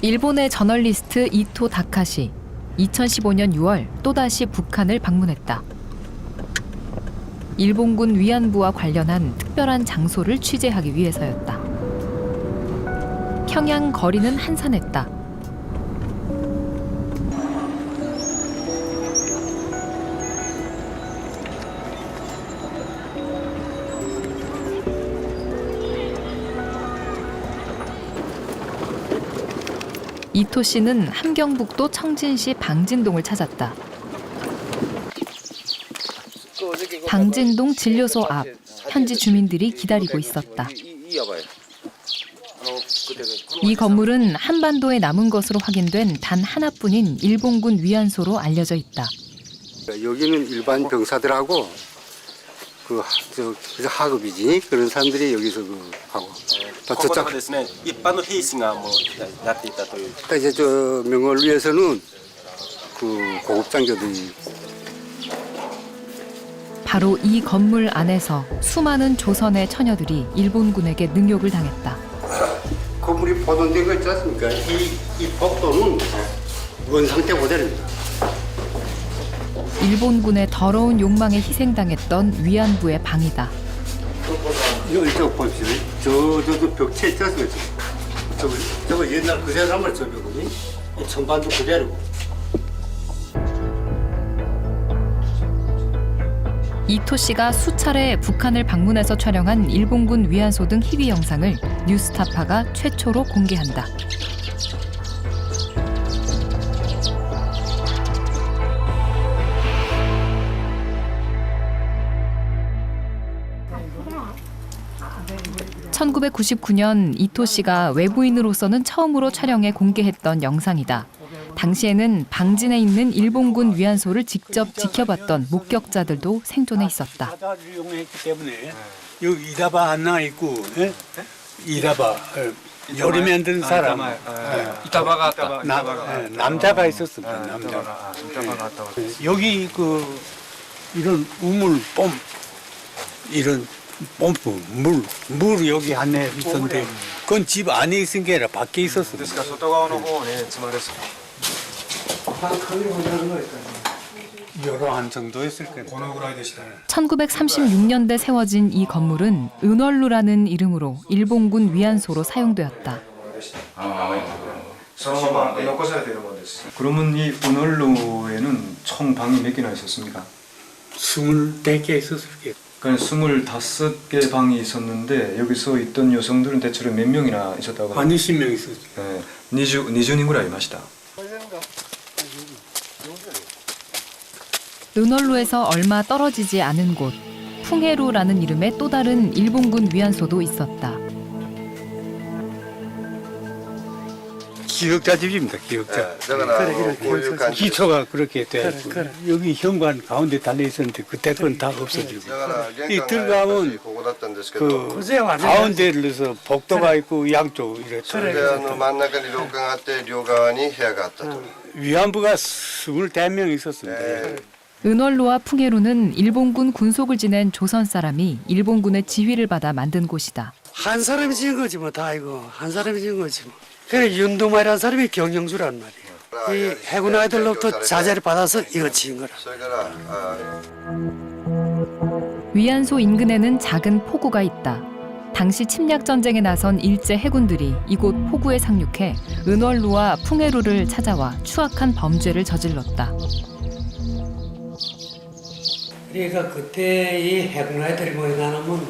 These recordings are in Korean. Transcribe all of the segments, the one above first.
일본의 저널리스트 이토 다카시 2015년 6월 또다시 북한을 방문했다. 일본군 위안부와 관련한 특별한 장소를 취재하기 위해서였다. 평양 거리는 한산했다. 이토 씨는 함경북도 청진시 방진동을 찾았다. 방진동 진료소 앞 현지 주민들이 기다리고 있었다. 이 건물은 한반도에 남은 것으로 확인된 단 하나뿐인 일본군 위안소로 알려져 있다. 여기는 일반 병사들하고 그, 그 하급이지 그런 사람들이 여기서 그 하고 또 ここで 저쪽 もですね一般の兵士がもうやっていたという 또 이제 저 명을 위해서는 그 고급 장교들이 바로 이 건물 안에서 수많은 조선의 처녀들이 일본군에게 능욕을 당했다. 건물이 보존된 거 있지 않습니까? 이, 이 복도는 원 상태 그대로입니다. 일본군의 더러운 욕망에 희생당했던 위안부의 방이다. 이거 이쪽 보십시오. 저, 저, 저 벽체 있지 않습니까? 저거, 저거 옛날 그대로 한말 저 벽이니? 이 천반도 그대로. 이토 씨가 수차례 북한을 방문해서 촬영한 일본군 위안소 등 희귀 영상을 뉴스타파가 최초로 공개한다. 1999년 이토 씨가 외부인으로서는 처음으로 촬영해 공개했던 영상이다. 당시에는 방진에 있는 일본군 위안소를 직접 지켜봤던 목격자들도 생존해 있었다. 아, 때문에 여기 이다바 하나 있고 예? 이다바 예, 요리 만드는 사람 이따가 갔다. 예. 남, 예, 남자가 있었습니다. 남자가. 이따가 갔다. 여기 그 이런 우물 뽐 이런 펌프 물, 물 여기 안에 있었는데 그건 집 안에 있은 게 아니라 밖에 で 있었습니다 すから外側の方をね積まれて 여러 한 정도 했을 거예요 このぐらいでした 1936년대 세워진 이 건물은 은월루라는 이름으로 일본군 위안소로 사용되었다. そのまま残されているものです 그러면 이 은월로에는 총 방이 몇 개나 있었습니까? 24개 있었을 거예요 그러니까 25개 방이 있었는데 여기서 있던 여성들은 대체로 몇 명이나 있었다고 한 20명 있었어요 네, 20, 20인ぐらいいました 은월루에서 얼마 떨어지지 않은 곳 풍해루라는 이름의 또 다른 일본군 위안소도 있었다. 기억자 집입니다 기억자 だからあのこういう感じ 기초가 그렇게 돼 있고 여기 현관 가운데 달려 있었는데 그때 건 다 없어지고 だから玄 이 関が 들어가면 ここだったんですけ 그 ど 가운데를 넣어서 복도가 있고 양쪽 이렇게 それであの真ん中に廊下があって両側に部屋があったと、 위안부가 24명 있었습니다. え 은월루와 풍해루는 일본군 군속을 지낸 조선 사람이 일본군의 지휘를 받아 만든 곳이다. 한 사람이 지은 거지 뭐 다 이거 한 사람이 지은 거지 뭐. 그래 윤두마이라는 사람이 경영주란 말이에요. 이 해군 아이들로부터 자제를 받아서 이거 지은 거라. 위안소 인근에는 작은 포구가 있다. 당시 침략 전쟁에 나선 일제 해군들이 이곳 포구에 상륙해 은월루와 풍해루를 찾아와 추악한 범죄를 저질렀다. 그러니까 그때 이 해군 아이들이 모여나면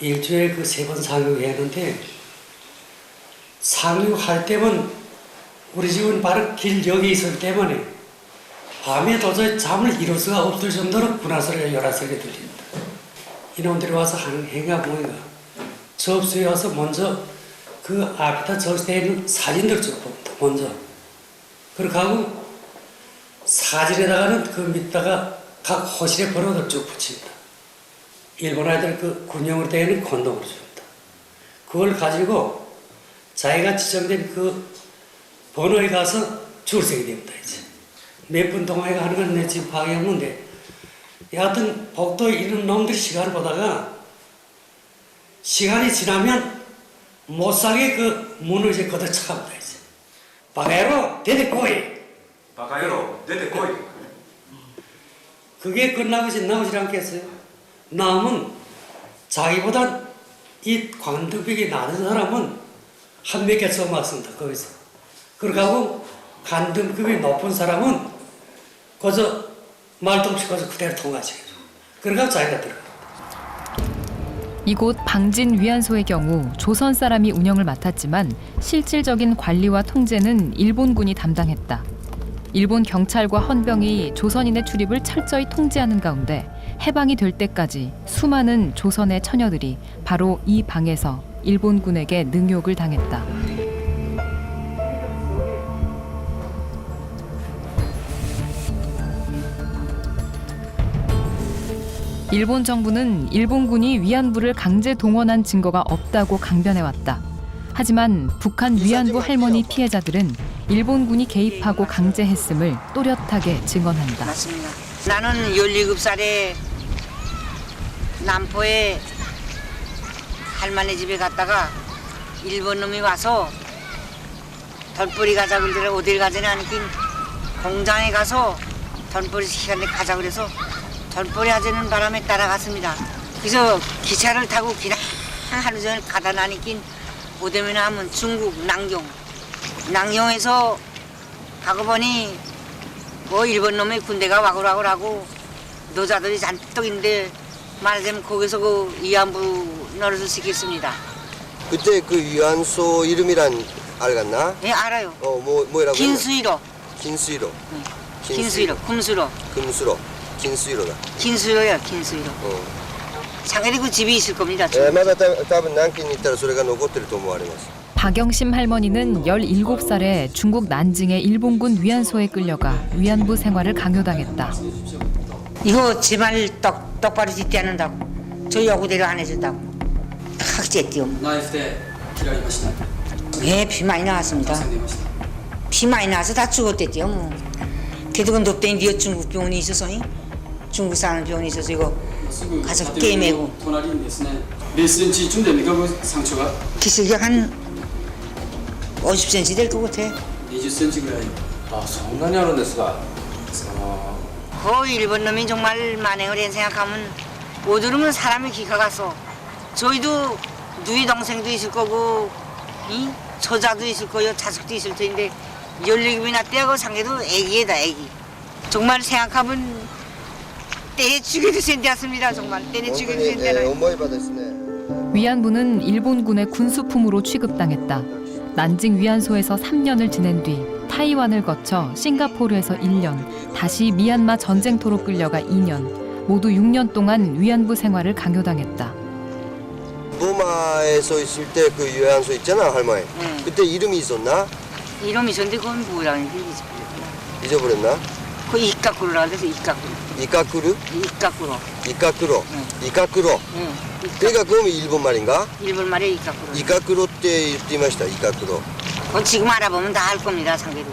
일주일 그 세 번 상륙했는데 상륙할 때면 우리 집은 바로 길 여기 있었기 때문에 밤에 도저히 잠을 이룰 수가 없을 정도로 군화소리가 여러 소리가 들립니다. 이놈들이 와서 하는 행위가 뭐인가 접수에 와서 먼저 그 앞에다 적시되어 있는 사진들 쭉 봅니다. 먼저. 그렇게 하고 사진에다가는 그 밑다가 각 호실에 번호를 쭉 붙입니다. 일본 아이들 그 군용으로 되어 있는 콘돔을 줍니다. 그걸 가지고 자기가 지정된 그 번호에 가서 줄 서게 됩니다. 이제 몇 분 동안에 하는 건 내 지금 파악이 없는데 여하튼 복도에 있는 놈들이 시간을 보다가 시간이 지나면 못 살게 그 문을 이제 걷어 차갑니다. 이제 바가로 대대꼬이 바가야로 거이. 그게 끝나고지 나오지 않겠어요? 남은 자기보다 이 관등벽이 낮은 사람은 한 몇 개 써맞습니다 거기서 그러고 관등급이 높은 사람은 거저 말동치 거저 그대로 통하지 그러고 자기가 들어가 이곳 방진 위안소의 경우 조선 사람이 운영을 맡았지만 실질적인 관리와 통제는 일본군이 담당했다. 일본 경찰과 헌병이 조선인의 출입을 철저히 통제하는 가운데 해방이 될 때까지 수많은 조선의 처녀들이 바로 이 방에서 일본군에게 능욕을 당했다. 일본 정부는 일본군이 위안부를 강제 동원한 증거가 없다고 강변해왔다. 하지만 북한 위안부 할머니 피해자들은 일본군이 개입하고 강제했음을 또렷하게 증언한다. 맞습니다. 나는 17살에 남포에 할머니 집에 갔다가 일본 놈이 와서 덜뿌리 가자 그러더라 어딜 가자니 하니까 공장에 가서 덜뿌리 시간에 가자 그래서 덜뿌리 하자는 바람에 따라갔습니다. 그래서 기차를 타고 그냥 하루 종일 가다 나니까 오대면 하면 중국 남경 남경에서 가고 보니 뭐 일본 놈의 군대가 와글와글하고 노자들이 잔뜩 있는데 말하자면 거기서 그 위안부 노릇을 시켰습니다. 그때 그 유한소 이름이란 알갔나? 예, 알아요. 어, 뭐, 뭐라고? 긴수이로. 긴수이로. 네. 긴수이로. 금수로. 금수로. 긴수이로다. 긴수이로야, 긴수이로. 어. 장애리 그 집이 있을 겁니다. 예, 맞아. 답은 난긴 있다. 소리가 노고들이 도모하리면서. 뭐 박영심 할머니는 17살에 중국 난징의 일본군 위안소에 끌려가 위안부 생활을 강요당했다. 이거 지말떡 똑바로 짓지 않는다고. 저 요구대로 안 해준다고. 학제띠요. ナイフで切られました。 예, 피 많이 나왔습니다. 出ました。 피 많이 나서 다 죽었댔대요. 뭐. 걔도 높더니 니어 중국 병원이 있어서 이? 중국 사는 병원이 있어서 이거 すぐ 가서 建 게임하고 物の隣にですね、0センチ쯤됩니까 그 상처가 기술력 한 50cm 될 것 같아. 20センチぐらい。あそんなにあるんですか 그 일본 놈이 정말 만행을 한 생각하면 오두르면 사람이 기가 가서 저희도 누이 동생도 있을 거고 이 처자도 있을 거요 자식도 있을 텐데 열리기이나 떼고 상계도 애기에다 애기. 정말 생각하면 떼 죽여도 센데였습니다 정말. 떼내 죽여도 센데라 연봉이 위안부는 일본군의 군수품으로 취급당했다. 난징 위안소에서 3년을 지낸 뒤 타이완을 거쳐 싱가포르에서 1년, 다시 미얀마 전쟁터로 끌려가 2년, 모두 6년 동안 위안부 생활을 강요당했다. 보마에서 있을 때 그 유한소 있잖아 할머니. 응. 그때 이름이 있었나? 이놈이 있었는데 그건 뭐라는지 잊어버렸나? 그 이까꾸로라 그래서 이까꾸로. 이카쿠르? 이까꾸로. 이카쿠로. 응. 이카쿠로. 응. 그러니까 그러면 일본 말인가? 일본 말에 이까꾸로. 이카쿠로 때言っていました. 이카쿠로. 그건 지금 알아보면 다 알 겁니다, 상계도.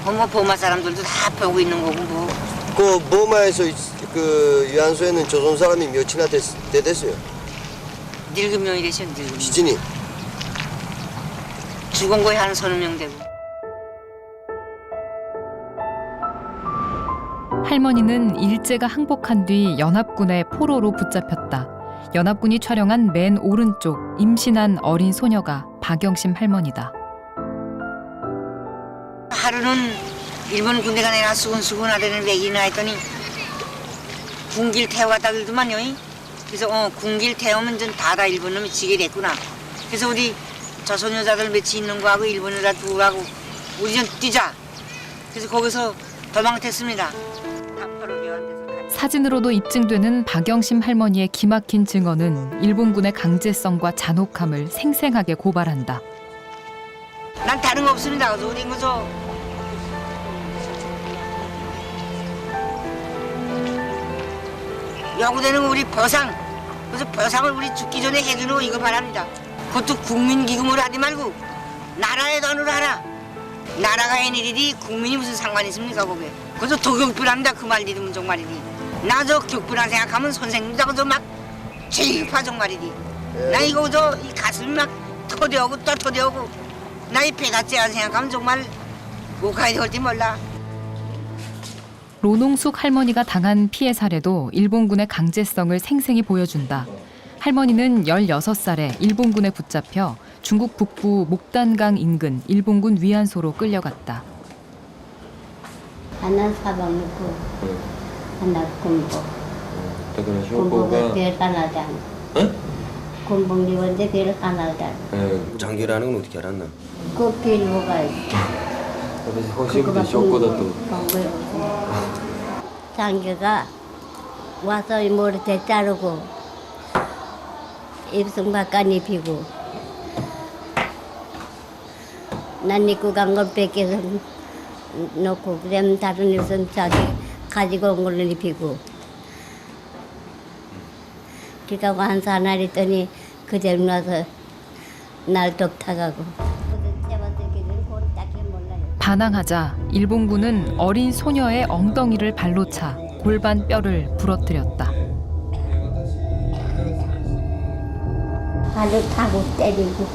그건 뭐 보마 사람들도 다 보고 있는 거고 뭐. 그 보마에서 있- 그 유한소에는 조선 사람이 몇이나 됐, 대 됐어요. 늙은 명이 되셔, 늙은 명. 시진이. 죽은 거에 한 서너 명 되고. 할머니는 일제가 항복한 뒤 연합군의 포로로 붙잡혔다. 연합군이 촬영한 맨 오른쪽 임신한 어린 소녀가 박영심 할머니다. 하루는 일본 군대가 내가 수근수근 하려는 외기나 했더니 군길 태워갔다 그러더만요. 이. 그래서 어 군길 태우면 전 다다 일본 놈이 지게 됐구나. 그래서 우리 조선 여자들 몇이 있는 거하고 일본 여자 둘하고 우리 좀 뛰자. 그래서 거기서 도망쳤습니다. 사진으로도 입증되는 박영심 할머니의 기막힌 증언은 일본군의 강제성과 잔혹함을 생생하게 고발한다. 난 다른 거 없습니다. 그래서 우리 그저 야구되는 우리 보상 그래서 보상을 우리 죽기 전에 해주는 거 이거 바랍니다. 그것도 국민기금으로 하지 말고 나라의 돈으로 하라. 나라가 한 일이지 국민이 무슨 상관이 있습니까 거기에. 그래서 도격불합니다. 그 말 들으면 정말이지. 나저 격불한 생각하면 선생님하고 저막 제일파 정말이지. 나 이거 저 이 가슴이 막 터대오고 또 터대오고 나 이 배가 째야 생각하면 정말 뭐가 올지 몰라. 로농숙 할머니가 당한 피해 사례도 일본군의 강제성을 생생히 보여준다. 할머니는 16살에 일본군에 붙잡혀 중국 북부 목단강 인근 일본군 위안소로 끌려갔다. 하나 사방 놓고 하나 또 그런 별 공부리원데 별 하나다 장기라는 건 어떻게 알았나? 그 필요가 있어? 그거가 공부 공부해보고 장교가 와서 이 머리대 자르고 입술 바깥 입히고 난 입고 간 걸 뺏겨서 놓고 그다음 다른 입술 자기 가지고 온 걸로 입히고. 그러니까 완사 날 했더니 그대로 나서 날 독타가고 반항하자 일본군은 어린 소녀의 엉덩이를 발로 차 골반 뼈를 부러뜨렸다. 발로 타고 때리고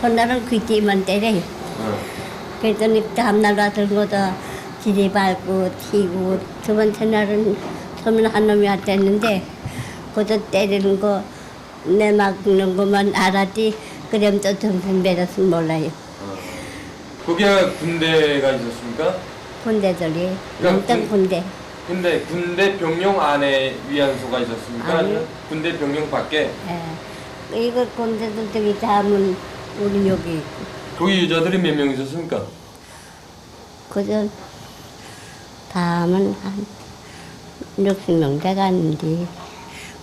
전날은 귀띠만 때려요. 그랬더니 다음날 와서 거다 지리 밟고 튀고 두 번째 날은 처음엔 한 놈이 왔댔는데 그도 때리는 거 내 막는 것만 알았지 그럼 또 정신 배렸으면 몰라요. 거기가 군대가 있었습니까? 군대들이 어떤 군- 군대 군대 군대 병영 안에 위안소가 있었습니까? 아니요. 아니면 군대 병영 밖에 예. 이거 군대들 저기 다음은 우리 여기 있고 거기 여자들이 몇 명 있었습니까? 그저 다음은 한 60명 돼가는데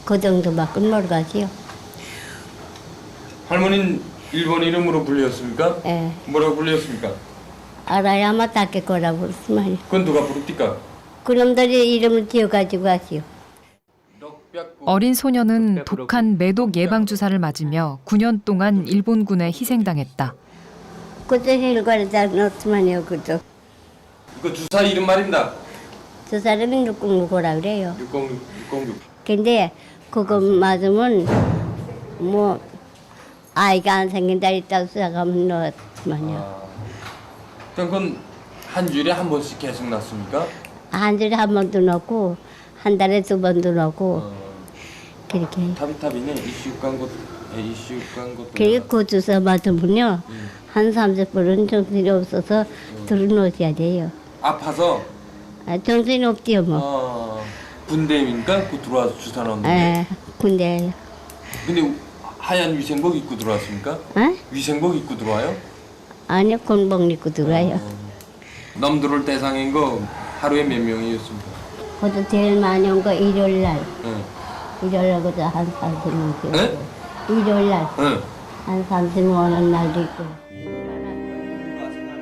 그 정도밖에 모르가지요. 할머니는 일본 이름으로 불렸습니까? 예. 뭐라고 불렸습니까? 닦을 거라고 그랬으면 그건 누가 부릅니까? 그놈들이 이름을 지어가지고 하지요. 어린 소녀는 독한 매독 예방 주사를 맞으며 9년 동안 일본군에 희생당했다. 그저 혈관에다 넣었으면요, 그저. 그 주사 이름 말입니다. 저 사람이 누구누구라 그래요. 606 606. 근데 그거 맞으면 뭐 아이가 안 생긴 다 있다고 생각하면 넣었으면요. 그럼 그건 한 주일에 한 번씩 계속 났습니까? 한 주에 한 번도 넣고 한 달에 두 번도 넣고. 그렇게. 타비타비는 이슈 간 것, 예, 이슈 간 것도. 그리고. 그 주사 맞으면요 한 30분은 정신이 없어서 들어놓으셔야 돼요. 아파서? 아, 정신이 없지요 뭐. 어, 군대입니까? 그 들어와서 주사 넣는데. 에, 근데 근데 하얀 위생복 입고 들어왔습니까? 어? 위생복 입고 들어와요? 아니요 곤봉 입고 들어와요 남 들어올 대상인 거 하루에 몇 명이었습니까? 그것도 제일 많이 온 거 일요일 날 예. 일요일 날 그저 한 30명 네? 일요일 예. 날한 30명 오는 날도 있고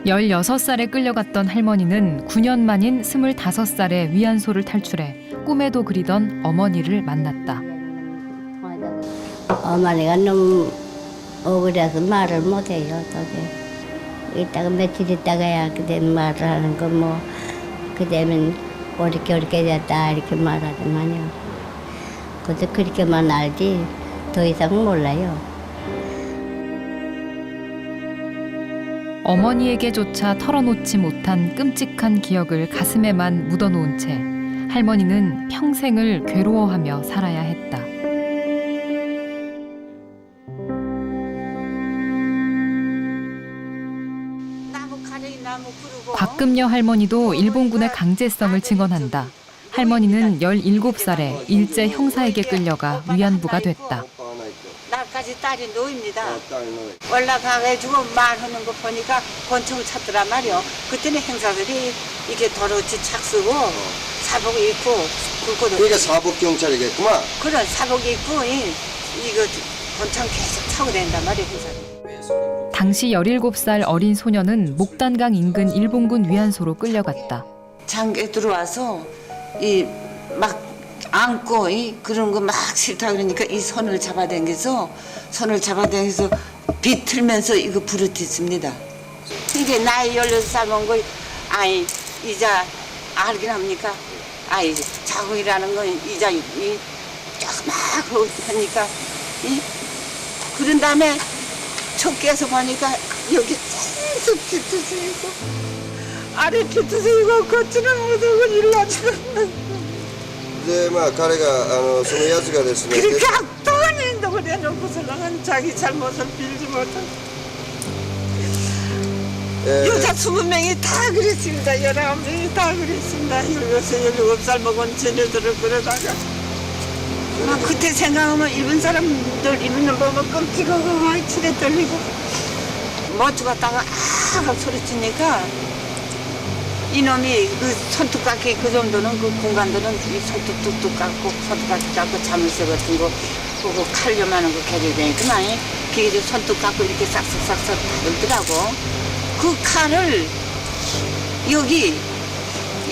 16살에 끌려갔던 할머니는 9년 만인 25살에 위안소를 탈출해 꿈에도 그리던 어머니를 만났다. 어머니가 너무 억울해서 말을 못해요 도저히 이따가 며칠 있다가야 그대는 말을 하는 거 뭐 그대면 어렵게 어렵게 됐다 이렇게 말하더만요. 그저 그렇게만 알지 더 이상 몰라요. 어머니에게조차 털어놓지 못한 끔찍한 기억을 가슴에만 묻어놓은 채 할머니는 평생을 괴로워하며 살아야 했다. 곽금여 할머니도 일본군의 강제성을 증언한다. 할머니는 17살에 일제 형사에게 끌려가 위안부가 됐다. 나까지 딸이 노입니다. 어, 올라가가지고 말하는 거 보니까 권총 찾더란 말이요. 그때는 행사들이 이게 더러지 착 쓰고 사복 입고 굵고 그러니까 사법 경찰이겠구만. 그런 사복 입고 이, 이거 권총 계속 차고 다닌단 말이에요. 행사들이. 당시 17살 어린 소녀는 목단강 인근 일본군 위안소로 끌려갔다. 장에 들어와서 이 막 안고 이 그런 거 막 싫다 그러니까 이 손을 잡아당겨서 손을 잡아당겨서 비틀면서 이거 부르짖습니다. 이게 나이 16살 먹은 거 아이 이자 알긴 합니까? 아이 자궁이라는 건 이자 이쫙막 하니까 이 그런 다음에 촉 깨서 보니까 여기 계속 비틀어지고 아래 피투세이고 걷지는 못하고 일나지는 でまあ彼があのそのやつがですね 그렇게 악동한 행동을 해놓고서는 자기 잘못을 빌지 못하고 えー 여자 20명이 다 그랬습니다 19명이 다 그랬습니다 16살 17살 먹은 자녀들을 그러다가 막 그때 생각하면 일본 사람들 걸 보면 끔찍하고 막 치레 떨리고. 못 죽었다가 아 소리치니까 이놈이 그 손톱깎이 그 정도는 그 공간들은 이 손톱 뚝뚝 깎고 손톱깎이 깎고 자물쇠 같은 거 그거 칼 요만한 거 개를 되니까 그게 이제 손톱 깎고 이렇게 싹싹싹싹 다듬더라고. 그 칼을 여기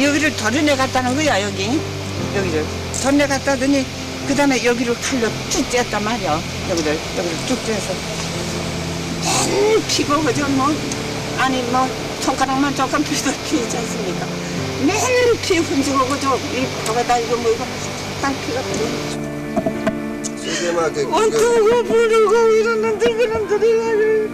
여기를 도려내 갔다는 거야 여기. 여기를. 도려내 갔다더니 그 다음에 여기를 풀려 쭉 쬐었단 말이야. 여기를, 여기를 쭉 쬐서. 맨 피고, 그죠? 뭐, 아니, 뭐, 손가락만 조금 피도 피지 않습니까? 맨 피 흔지고, 그죠? 이 바가다 이거 뭐, 이거, 딱 피가 들어. 어쩌고 부르고 이러는데 그런 소리를.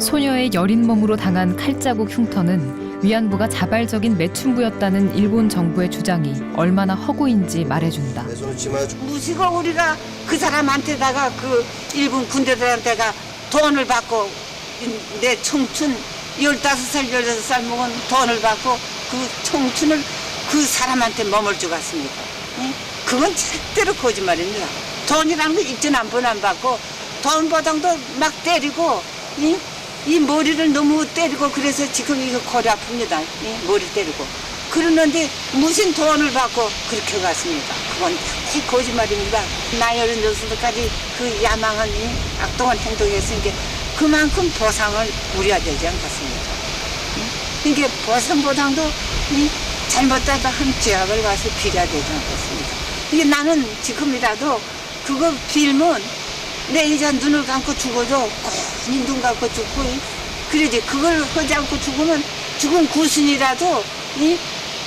소녀의 여린 몸으로 당한 칼자국 흉터는 위안부가 자발적인 매춘부였다는 일본 정부의 주장이 얼마나 허구인지 말해준다. 무시고 우리가 그 사람한테다가 그 일본 군대들한테가 돈을 받고 내 청춘 15살, 16살 먹은 돈을 받고 그 청춘을 그 사람한테 머물 줄 같습니까? 그건 절대로 거짓말입니다. 돈이라는 거 입진 안 분 안 받고 돈 보장도 막 때리고 이 머리를 너무 때리고 그래서 지금 이거 거리 아픕니다. 이 머리 때리고. 그러는데 무슨 돈을 받고 그렇게 갔습니까? 그건 다 거짓말입니다. 나 여른 녀석들까지 그 야망한 이 악동한 행동했으니까 그만큼 보상을 우려야 되지 않겠습니까? 응? 이게 보상보상도 이 잘못하다 한 죄악을 가서 빌어야 되지 않겠습니까? 이게 나는 지금이라도 그거 빌면 내 이자 눈을 감고 죽어도 꼭 눈 감고 죽고 이. 그러지 그걸 하지 않고 죽으면 죽은 구순이라도 이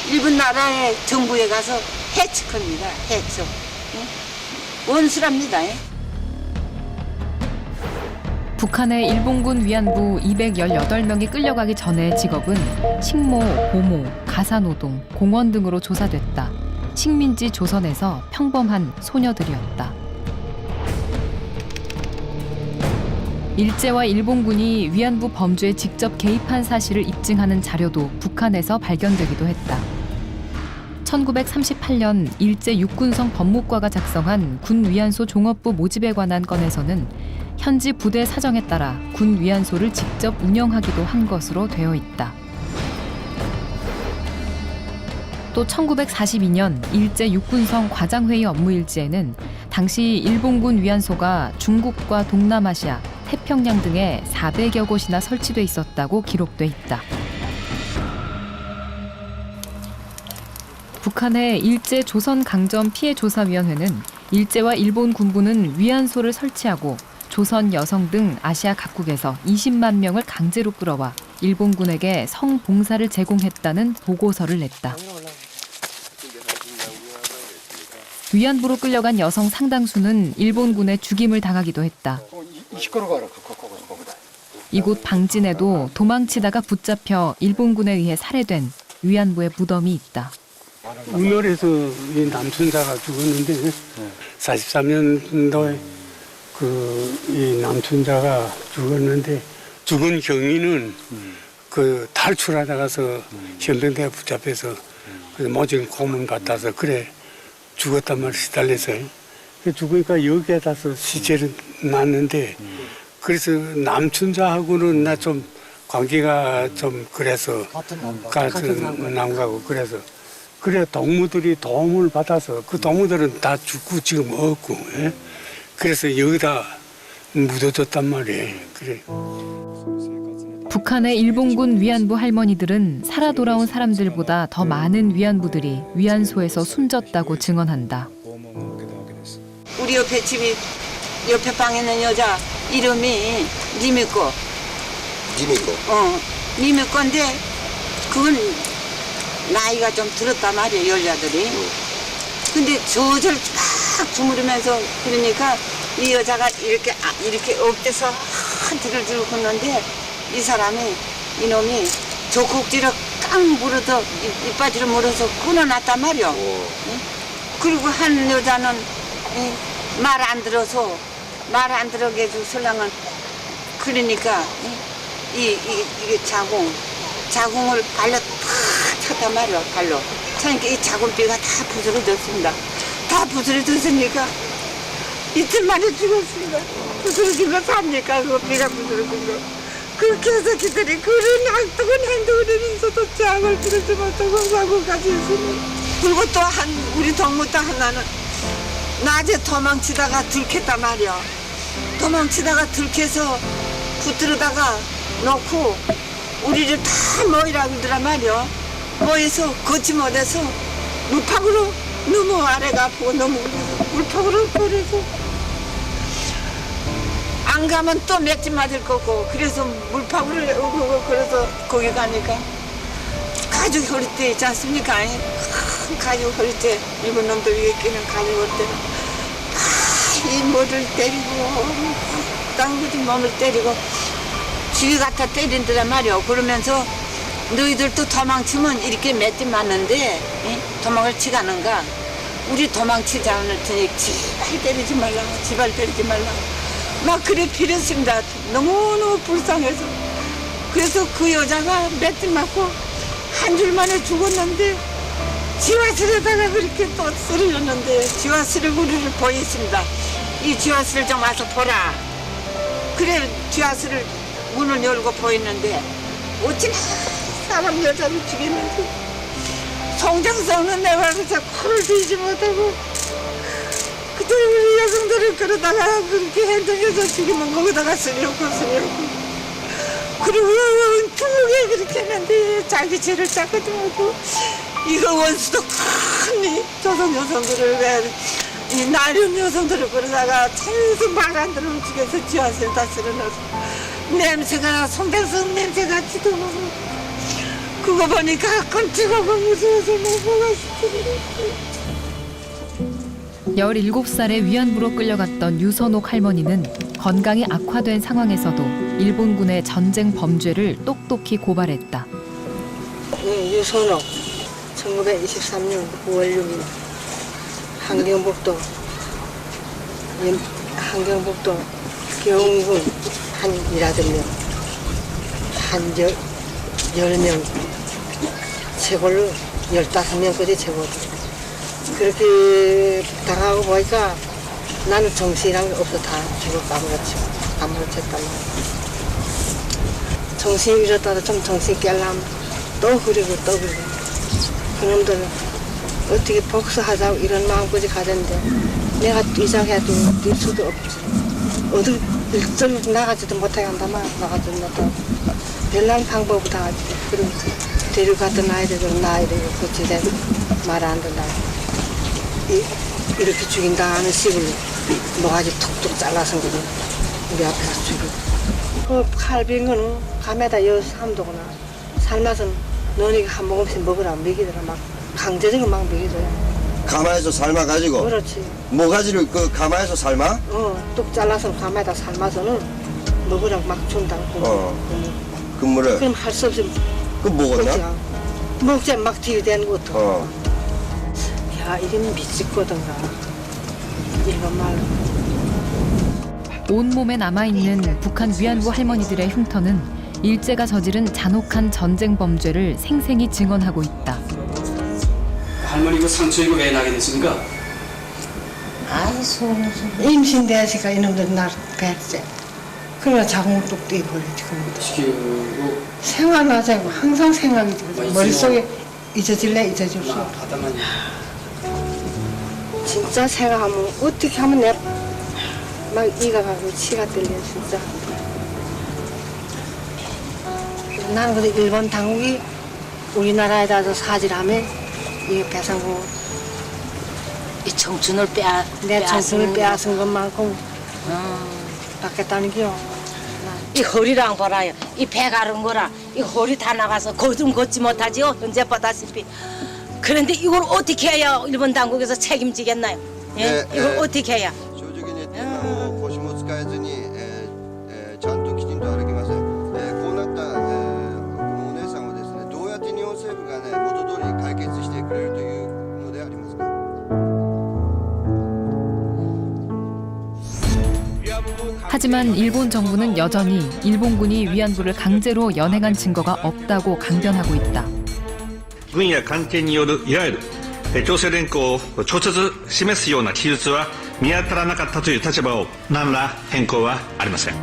일본 나라의 정부에 가서 해측합니다 해측 이. 원수랍니다 이. 북한의 일본군 위안부 218명이 끌려가기 전의 직업은 식모, 보모, 가사노동, 공원 등으로 조사됐다. 식민지 조선에서 평범한 소녀들이었다. 일제와 일본군이 위안부 범죄에 직접 개입한 사실을 입증하는 자료도 북한에서 발견되기도 했다. 1938년 일제 육군성 법무과가 작성한 군 위안소 종업부 모집에 관한 건에서는 현지 부대 사정에 따라 군 위안소를 직접 운영하기도 한 것으로 되어 있다. 또 1942년 일제 육군성 과장회의 업무일지에는 당시 일본군 위안소가 중국과 동남아시아, 태평양 등에 400여 곳이나 설치돼 있었다고 기록돼 있다. 북한의 일제 조선 강점 피해 조사 위원회는 일제와 일본 군부는 위안소를 설치하고 조선 여성 등 아시아 각국에서 20만 명을 강제로 끌어와 일본군에게 성 봉사를 제공했다는 보고서를 냈다. 위안부로 끌려간 여성 상당수는 일본군에 죽임을 당하기도 했다. 이곳 방진에도 도망치다가 붙잡혀 일본군에 의해 살해된 위안부의 무덤이 있다. 우열에서 이 남순자가 죽었는데 43년도에 그 이 남순자가 죽었는데 죽은 경위는 그 탈출하다가서 현병대에 붙잡혀서 그래서 모진 고문 받아서 그래 죽었단 말 시달려서 그 죽으니까 여기에다서 시체를 놨는데 그래서 남춘자하고는 나 좀 관계가 좀 그래서 같은 남가고 그래서 그래 동무들이 도움을 받아서 그 동무들은 다 죽고 지금 없고 예? 그래서 여기다 묻어줬단 말이에요 그래 북한의 일본군 위안부 할머니들은 살아 돌아온 사람들보다 더 많은 위안부들이 위안소에서 숨졌다고 증언한다. 우리 옆에 집이 옆에 방에 있는 여자 이름이 니미코. 지미코. 어 니미코인데 그건 나이가 좀 들었단 말이에요 여자들이. 근데 저절 막 주무르면서 그러니까 이 여자가 이렇게 아, 이렇게 엎드서 큰 뒤를 들고 걷는데 이 사람이 이놈이 조국지를 깡 물어서 이- 이빠지를 물어서 끊어놨단 말이오. 응? 그리고 한 여자는 말 안 들어서 말 안 들어게 해주 신랑은 그러니까 이, 이, 이게 자궁 자궁을 발로 탁 쳤단 말이야 발로. 그러니까 이 자궁뼈가 다 부스러졌습니다. 다 부스러졌으니까? 이틀 만에 죽었습니다. 부스러진 거 삽니까? 그거 뼈가 부스러진 거 그렇게 해서 기들이 그런 악독한 행동을 하면서도 장을 들지 못하고 사고까지 했으니 그리고 또 한 우리 동무 딸 하나는 낮에 도망치다가 들켰단 말이야 도망치다가 들켜서 붙들어다가 놓고 우리를 다 모이라 그러더란 말이야. 모여서 걷지 못해서 물팍으로 너무 아래가 아프고 너무 물팍으로 버려서 안 가면 또 맥주 맞을 거고 그래서 물팍으로 오고 그래서 거기 가니까 가죽 허리띠 있지 않습니까? 큰 가죽 허리띠 일본 놈들 위에 끼는 가죽 허리띠 이 머리를 때리고 땅굳이 몸을 때리고 쥐 갖다 때린다란 말이오. 그러면서 너희들도 도망치면 이렇게 몇대 맞는데 이? 도망을 치가는가? 우리 도망치지 않을 테니 지발 때리지 말라 지발 때리지 말라 막 그래 빌었습니다. 너무너무 불쌍해서. 그래서 그 여자가 몇대 맞고 한 줄 만에 죽었는데 지화실에다가 그렇게 또 쓰러졌는데 지화실을 우리를 보였습니다. 이 지화실을 좀 와서 보라. 그래 지화실을 문을 열고 보였는데 어찌나 사람 여자를 죽였는지. 송장성은 내가 그저 코를 들지 못하고 그때 우리 여성들을 그러다가 그렇게 행동해서 죽이면 거기다가 쓰려고 쓰려고. 그리고 두목에 그렇게 했는데 자기 죄를 닦아도 못하고 이거 원수도 큰이 조선 여성들을 왜 이 나련 여성들을 그러다가 말안 들으면 죽여서 지하실 다 쓸어넣어서 냄새가 송대성 냄새가 지도 그거 보니까 끔찍하고 무서워서 못 보겠어 17살의 위안부로 끌려갔던 유선옥 할머니는 건강이 악화된 상황에서도 일본군의 전쟁 범죄를 똑똑히 고발했다. 네, 유선옥. 1923년 9월 6일 한경북도 연- 한경북도 경군 한 일하들명 한 열, 열 명. 최고로 열다섯 명까지 최고. 그렇게 당하고 보니까 나는 정신이란 게 없어. 다 죽어 까무러치고 까무러쳤단 말이야. 정신 잃었다가 좀 정신 깰라면 또 그리고 또 그리고. 그놈들은 어떻게 복수하자고 이런 마음까지 가졌는데 내가 이장해도 뛸 수도 없지. 어딜 일절 나가지도 못하게 한다만 나가지도 못하고 별난 방법을 다 그럼 놔야 되고 그 지대 말안 듣나. 이, 이렇게 죽인다 하는 식으로 모가지 툭툭 잘라서 그래 우리 앞에서 죽이고. 그 칼빈 거는 감에다 여 삼도구나. 삶아서 너니가 한 모금씩 먹으라 먹이더라 막 강제적으로 막 먹이더라 가마에서 삶아가지고 그렇지 모가지를 그 가마에서 삶아? 어 뚝 잘라서 감에다 삶아서는 먹으라고 막 준다고 어. 그 물을 그럼 할 수 없이 그 먹었나? 먹자 먹자 막 뒤대는 거 어떡해 어. 야 이게 미치거든가 일본 말로 온몸에 남아있는 북한 위안부 할머니들의 흉터는 일제가 저지른 잔혹한 전쟁 범죄를 생생히 증언하고 있다. 할머니 그 상처 이거 왜 나게 됐습니까? 아이소 임신 돼서가 이놈들 날 뺐지 그러면 자궁을 뚝 떼버리지 그놈들. 시키고. 생활하자고 항상 생각이 들어 많이 머릿속에 잊어질래? 잊어질 수 없어 진짜 생각하면 어떻게 하면 내막 이가 가고 치가 떨려 진짜. 나는 근데 일본 당국이 우리나라에다 서 사질하면 이 배상금 이 청춘을 빼앗 내 청춘을 빼앗은 것만큼 받겠다는 게요 이 허리랑 보라요. 이 배 가른 거라. 이 허리 다 나가서 거좀 걷지 못하지요. 현재 보다시피. 그런데 이걸 어떻게 해야 일본 당국에서 책임지겠나요? 예? 네, 이걸 네. 어떻게 해야? 하지만 일본 정부는 여전히 일본군이 위안부를 강제로 연행한 증거가 없다고 강변하고 있다. 軍や関係によるいわゆるえ強制連行を直接示すような記述は見当たらなかったという立場を何ら変更はありません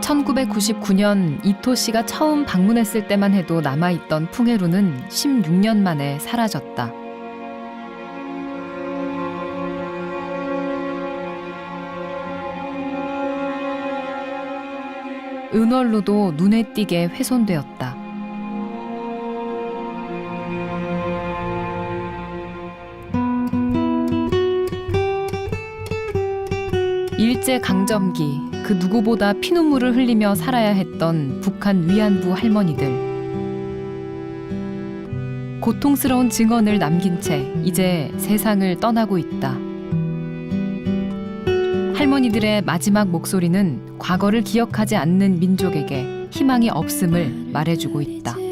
1999년 이토 씨가 처음 방문했을 때만 해도 남아있던 풍해루는 16년 만에 사라졌다. 은월로도 눈에 띄게 훼손되었다. 일제 강점기 그 누구보다 피눈물을 흘리며 살아야 했던 북한 위안부 할머니들. 고통스러운 증언을 남긴 채 이제 세상을 떠나고 있다. 할머니들의 마지막 목소리는 과거를 기억하지 않는 민족에게 희망이 없음을 말해주고 있다.